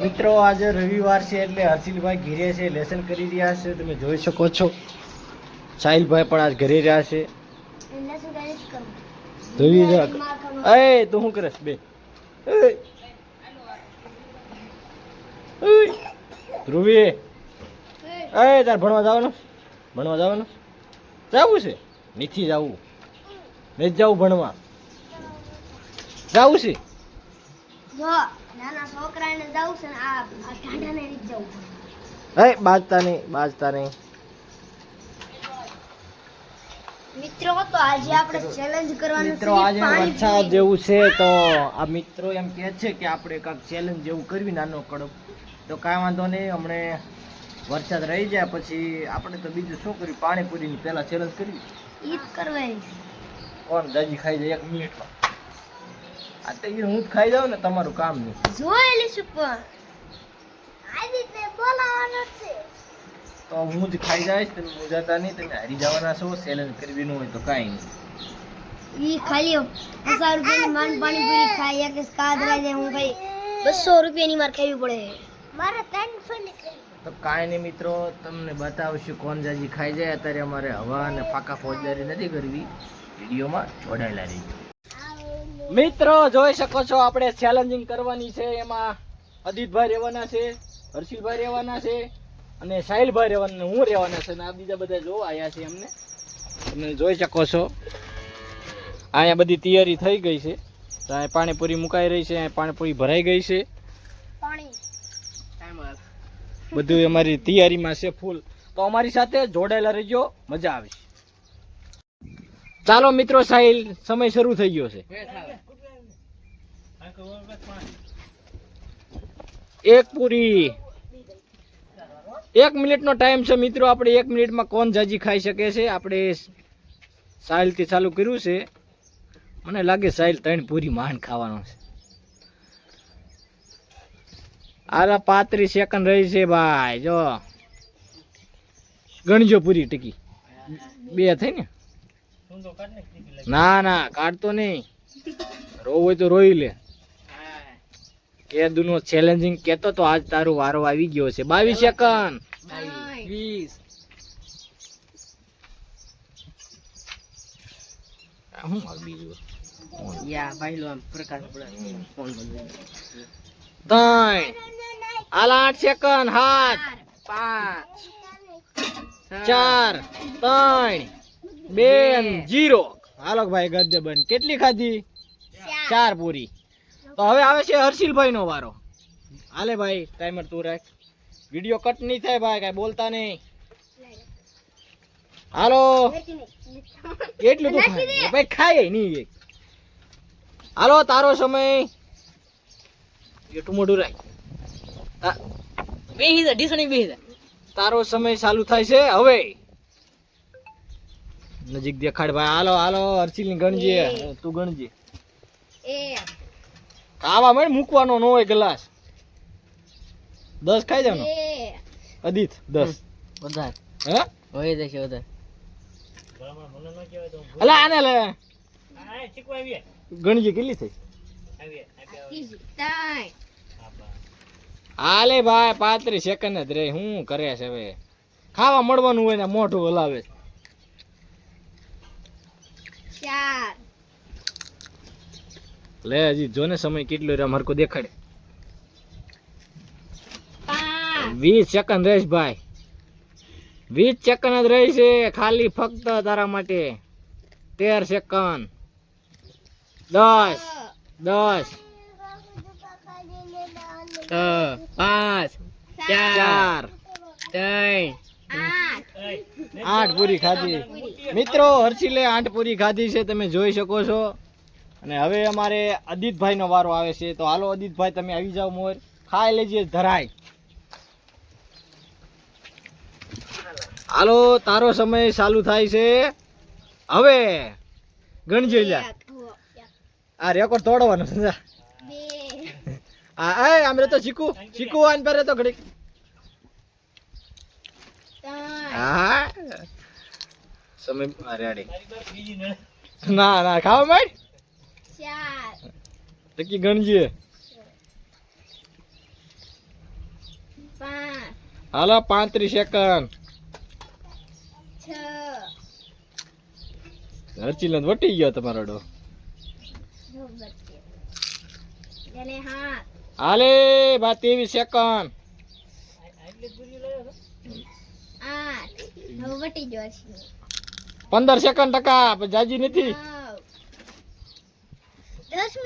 મિત્રો આજે રવિવાર છે એટલે હર્ષિલભાઈ ઘેરે છે લેસન કરી રહ્યા છે તમે જોઈ શકો છો. સાહિલભાઈ પણ આજ ઘરે રહ્યા છે. ધોવી જા એ તું શું કરસ બે. ધ્રુવી. એ તાર ભણવા જવાનું? ભણવા જવાનું? જવું છે? નથી જવું. નથી જવું ભણવા. જવું છે? જો નાના છોકરાને જવું છે ને આ આ ઢાઢાને જવું એ બાજતા નહીં બાજતા નહીં. મિત્રો તો આજે આપણે ચેલેન્જ કરવાનું મિત્રો આજે વરસાદ જેવું છે તો આ મિત્રો એમ કહે છે કે આપણે કાંઈક ચેલેન્જ જેવું કરવી નાનો કડક. તો કાંઈ વાંધો નહીં હમણે વરસાદ રહી જાય પછી આપણે તો બીજું શું કર્યું? પાણીપુરીની પહેલા ચેલેન્જ કરવી? ઈ જ કરવાની કોણ? દાજી ખાઈ જાય એક મિનિટમાં. આ તો હું જ ખાઈ જાઉં ને તમારું કામ નહીં. જોયેલી છે પણ. આદિત્ય બોલાવાનો છે. તો હું જ ખાઈ જઈશ તમે મુજાતા નહીં તમે હારી જવાના છો ચેલેન્જ કરવી ન હોય તો કાંઈ નહીં. ઈ ખાલી પચાસ રૂપિયાની માંડ પાણીપુરી ખાઈ કે કાદ જાય હું ભાઈ બસો રૂપિયાની માર ખાવી પડે. મારે ત્રણસો ની તો કાંઈ નહીં મિત્રો તમને બતાવશું કોણ જાજી ખાઈ જાય અત્યારે અમારે હવા અને ફાકા ફોજદારી નથી કરવી. વિડીયોમાં જોડાયેલા રહીજો. મિત્રો જોઈ શકો છો આપણે ચેલેન્જિંગ કરવાની છે. એમાં અદિતભાઈ રહેવાના છે હર્ષિલભાઈ રહેવાના છે અને સાહિલભાઈ રહેવાના હું રહેવાના છે અને આ બીજા બધા જોવા આવ્યા છે એમને. તમે જોઈ શકો છો અહીંયા બધી તૈયારી થઈ ગઈ છે. તો અહીંયા પાણીપુરી મુકાઈ રહી છે અહીંયા પાણીપુરી ભરાઈ ગઈ છે. પાણી. બધું અમારી તૈયારીમાં છે ફૂલ તો અમારી સાથે જોડાયેલા રહેજો મજા આવશે ચાલો મિત્રો, સાહિલ, સમય શરૂ થઈ ગયો છે. એક પૂરી. એક મિનિટનો ટાઈમ છે મિત્રો, આપણે એક મિનિટમાં કોણ જાજી ખાઈ શકે છે? આપણે સાહિલથી ચાલુ કર્યું છે. મને લાગે સાહિલ ત્રણ પૂરી માંડ ખાવાનો છે. આલા પાંત્રીસ સેકન્ડ રહી છે ભાઈ, જો. ગણજો પૂરી ટીકી. બે થઈ ને? ના ના કાઢતો નહીં. રોવ હોય તો રોઈ લે. કે દુનો ચેલેન્જિંગ કેતો તો આજ તારો વારો આવી ગયો છે. બાવીસ સેકન્ડ વીસ. ત્રણ. આઠ સેકન્ડ. હાથ. પાંચ ચાર. ત્રણ. બે. જીરો. હાલો ભાઈ ગજબન કેટલી ખાધી? ચાર. પૂરી. તો હવે આવે છે હર્ષિલભાઈ નો વારો. હાલે ભાઈ ટાઈમર તું રાખ. વીડિયો કટ નહીં થાય ભાઈ કાંઈ બોલતા નહીં. હાલો. કેટલું તું ખાય? ભાઈ ખાય નહીં એક. હાલો તારો સમય. એટલું મોટું રાખ. બે બેહી જા ઢીસણી બેહી જા તારો સમય ચાલુ થાય છે. હવે નજીક દેખાડ ભાઈ. હાલો હાલો હર્ષિલની ગણજે તું ગણજે. આવા ખાવા મળે મૂકવાનો નો હોય ગ્લાસ. દસ ખાઈ જવાનો એ. અદિત દસ. વધારે. હે? હોય જશે વધારે. અલા આને લે. ગણજે કેટલી થઈ? હાલે ભાઈ પાંત્રીસ સેકન્ડ જ રે શું કરે છે હવે? ખાવા મળવાનું હોય ને મોઢું હલાવે. છે. ચાર. લે હજી જો ને સમય કેટલો રહ્યો હરકો દેખાડે. વીસ સેકન્ડ રહીશ ભાઈ. વીસ સેકન્ડ જ રહી ખાલી ફક્ત તારા માટે. તેર સેકન્ડ દસ. દસ. પાંચ. ચાર. ત્રણ. આઠ પૂરી ખાધી. મિત્રો હર્ષિલે આઠ પૂરી ખાધી છે તમે જોઈ શકો છો. અને હવે અમારે અદિતભાઈ નો વારો આવે છે. તો હાલો અદિતભાઈ તમે આવી જાઓ મોર. ખાઈ લેજે ધરાય. હાલો તારો સમય ચાલુ થાય છે. હવે ગણજે લ્યા આ રેકોર્ડ તોડવાનો આ આમરે તો શીખું. શીખું આને પહેરે તો ઘડીક ત્રણ હા. સમય અરે ના ના ખાવા માંડ. ચાર. ટકી ગણજે. હાલો પાંત્રીસ સેકન્ડ હરચીલન હરચીલો વટી ગયો તમારો ડો. હાલે બા ત્રેવીસ સેકન્ડ આઠ હવે વટી ગયો છે. પંદર સેકન્ડ ટકા જાજી નથી.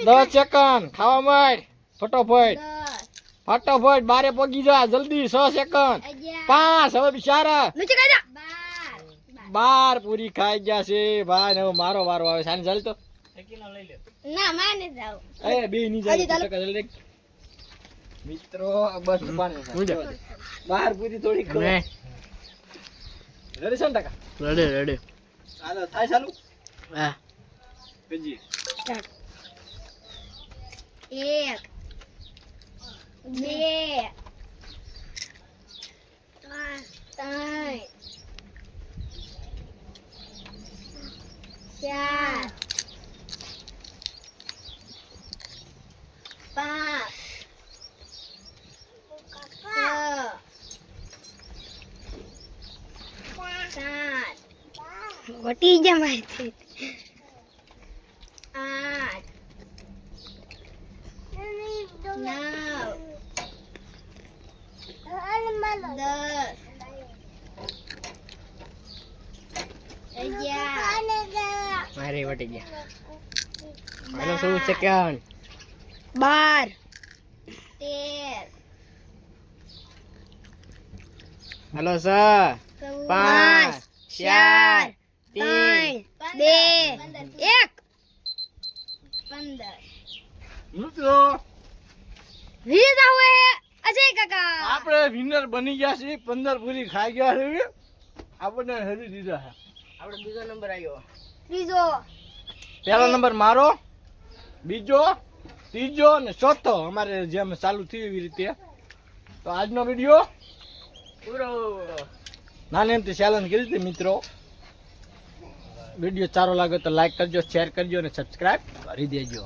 દસ સેકન્ડ ખાવા માંડ. ફટોફટ. ફટોફટ બારે પગી જા જલ્દી છ સેકન્ડ પાંચ હવે બિચારા બાર. પૂરી ખાઈ ગયા છે. ભાઈ ને હવે મારો વારો આવે સાને ચાલ તો. ના માને જાવ એ બે ની જાય. મિત્રો બસ પાણી બાર પૂરી થોડી રેડી છે ને ટકા રેડી રેડી ચાલો થાય ચાલુ? હા. બીજી. એક બે ત્રણ ચાર પાંચ છ સાત વટી જા માહિતી આઠ નવ દસ મારે વટી ગયા. મારો શું સેકન્ડ બાર. તેર સર. પાંચ ચાર ત્રણ બે એક. પંદર. વિજેતા અજય કાકા. આપણે વિનર બની ગયા છીએ. પંદર પૂરી ખાઈ ગયા છે આપણને હરી દીધા છે. આપણે બીજો નંબર આવ્યો ત્રીજો પહેલો નંબર મારો બીજો ત્રીજો અને ચોથો. અમારે જેમ ચાલુ થયું એવી રીતે. તો આજનો વીડિયો પૂરો. નાની એમથી ચેલેન્જ કરી હતી મિત્રો. વીડિયો સારો લાગે તો લાઈક કરજો શેર કરજો અને સબસ્ક્રાઈબ કરી દેજો.